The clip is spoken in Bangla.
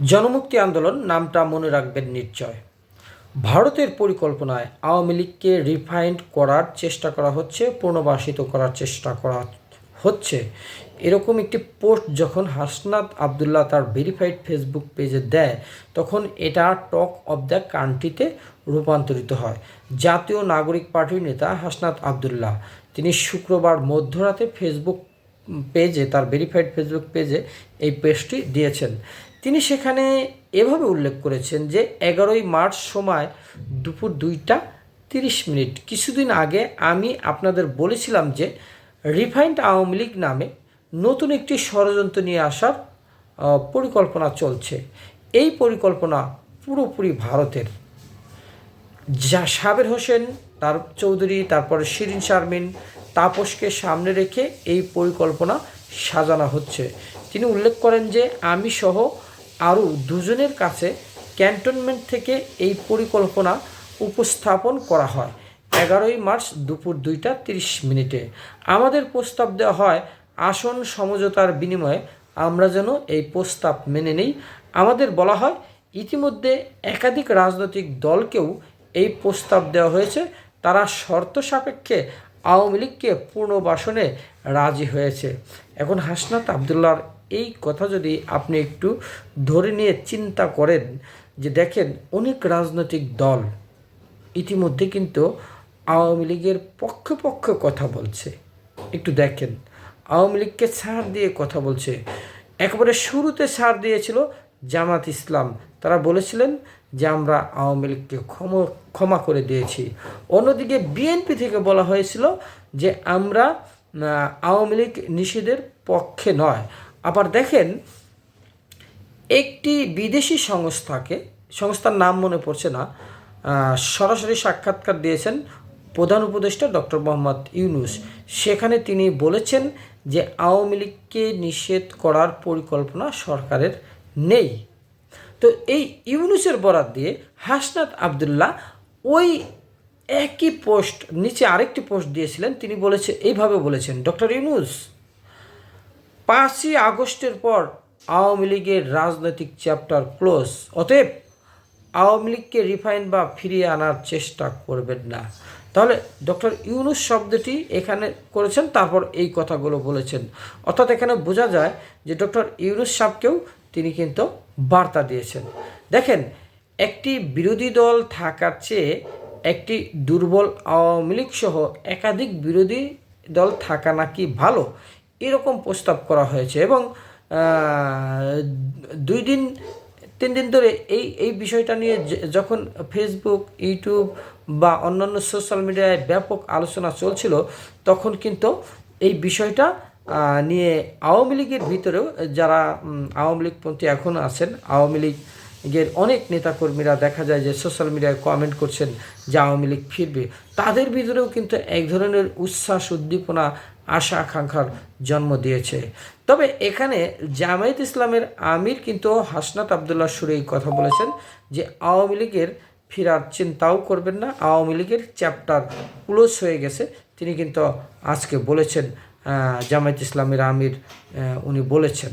জনমুক্তি আন্দোলন নামটা মনে রাখবেন নিশ্চয়। ভারতের পরিকল্পনায় আওয়ামী লীগকে রিফাইন্ড করার চেষ্টা করা হচ্ছে, পুনর্বাসিত করার চেষ্টা করা হচ্ছে। এরকম একটি পোস্ট যখন হাসনাত আবদুল্লাহ তার ভেরিফাইড ফেসবুক পেজে দেয়, তখন এটা টক অব দ্য কান্ট্রিতে রূপান্তরিত হয়। জাতীয় নাগরিক পার্টির নেতা হাসনাত আবদুল্লাহ, তিনি শুক্রবার মধ্যরাতে ফেসবুক পেজে, তার ভেরিফাইড ফেসবুক পেজে এই পেজটি দিয়েছেন। তিনি সেখানে এভাবে উল্লেখ করেছেন যে এগারোই মার্চ সময় দুপুর দুইটা তিরিশ মিনিট। কিছুদিন আগে আমি আপনাদের বলেছিলাম যে রিফাইন্ড আওয়ামী লীগ নামে নতুন একটি ষড়যন্ত্র নিয়ে আসার পরিকল্পনা চলছে। এই পরিকল্পনা পুরোপুরি ভারতের। যা সাবের হোসেন, তার চৌধুরী, তারপরে শিরিন শারমিন, তাপসকে সামনে রেখে এই পরিকল্পনা সাজানো হচ্ছে। তিনি উল্লেখ করেন যে আমি সহ আরও দুজনের কাছে ক্যান্টনমেন্ট থেকে এই পরিকল্পনা উপস্থাপন করা হয়। এগারোই মার্চ দুপুর দুইটা তিরিশ মিনিটে। আমাদের প্রস্তাব দেওয়া হয়, আসন সমঝোতার বিনিময়ে আমরা যেন এই প্রস্তাব মেনে নেই। আমাদের বলা হয়, ইতিমধ্যে একাধিক রাজনৈতিক দলকেও এই প্রস্তাব দেওয়া হয়েছে। তারা শর্ত সাপেক্ষে আওয়ামী লীগকে পুনর্বাসনে রাজি হয়েছে। এখন হাসনাত আবদুল্লাহর এই কথা যদি আপনি একটু ধরে নিয়ে চিন্তা করেন যে দেখেন, অনেক রাজনৈতিক দল ইতিমধ্যে কিন্তু আওয়ামী লীগের পক্ষে পক্ষে কথা বলছে। একটু দেখেন, আওয়ামী লীগকে ছাড় দিয়ে কথা বলছে। একেবারে শুরুতে ছাড় দিয়েছিল জামাত ইসলাম। তারা বলেছিলেন যে আমরা আওয়ামী লীগকে ক্ষমা ক্ষমা করে দিয়েছি। অন্যদিকে বিএনপি থেকে বলা হয়েছিল যে আমরা আওয়ামী লীগ নিষেধের পক্ষে নয়। আবার দেখেন, একটি বিদেশি সংস্থাকে, সংস্থার নাম মনে পড়ছে না সরাসরি সাক্ষাৎকার দিয়েছেন প্রধান উপদেষ্টা ডক্টর মোহাম্মদ ইউনুস। সেখানে তিনি বলেছেন যে আওয়ামী লীগকে নিষেধ করার পরিকল্পনা সরকারের নেই। তো এই ইউনুসের বরাত দিয়ে হাসনাত আবদুল্লাহ ওই একই পোস্ট, নিচে আরেকটি পোস্ট দিয়েছিলেন। তিনি বলেছে, এইভাবে বলেছেন, ডক্টর ইউনুস পাঁচই আগস্টের পর আওয়ামী লীগের রাজনৈতিক চ্যাপ্টার ক্লোজ। অতএব আওয়ামী লীগকে রিফাইন বা ফিরিয়ে আনার চেষ্টা করবেন না। তাহলে ডক্টর ইউনুস শব্দটি এখানে করেছেন, তারপর এই কথাগুলো বলেছেন। অর্থাৎ এখানে বোঝা যায় যে ডক্টর ইউনুস সাহেবকেও তিনি কিন্তু বার্তা দিয়েছেন। দেখেন, একটি বিরোধী দল থাকার চেয়ে একটি দুর্বল আওয়ামী লীগ সহ একাধিক বিরোধী দল থাকা নাকি ভালো? এরকম প্রস্তাব করা হয়েছে এবং দুই দিন, তিন দিন ধরে এই এই বিষয়টা নিয়ে যখন ফেসবুক ইউটিউব বা অন্যান্য সোশ্যাল মিডিয়ায় ব্যাপক আলোচনা চলছিল, তখন কিন্তু এই বিষয়টা নিয়ে আওয়ামী লীগের ভিতরেও যারা আওয়ামী লীগপন্থী এখন আছেন, আওয়ামী লীগের অনেক নেতাকর্মীরা দেখা যায় যে সোশ্যাল মিডিয়ায় কমেন্ট করছেন যে আওয়ামী লীগ ফিরবে। তাদের ভিতরেও কিন্তু এক ধরনের উচ্ছ্বাস, উদ্দীপনা, আশা, আকাঙ্ক্ষার জন্ম দিয়েছে। তবে এখানে জামায়াত ইসলামের আমির কিন্তু হাসনাত আবদুল্লাহ সুরে কথা বলেছেন যে আওয়ামী লীগের ফেরার চিন্তাও করবেন না, আওয়ামী লীগের চ্যাপ্টার ক্লোজ হয়ে গেছে। তিনি কিন্তু আজকে বলেছেন জামায়াত ইসলামের আমির উনি বলেছেন।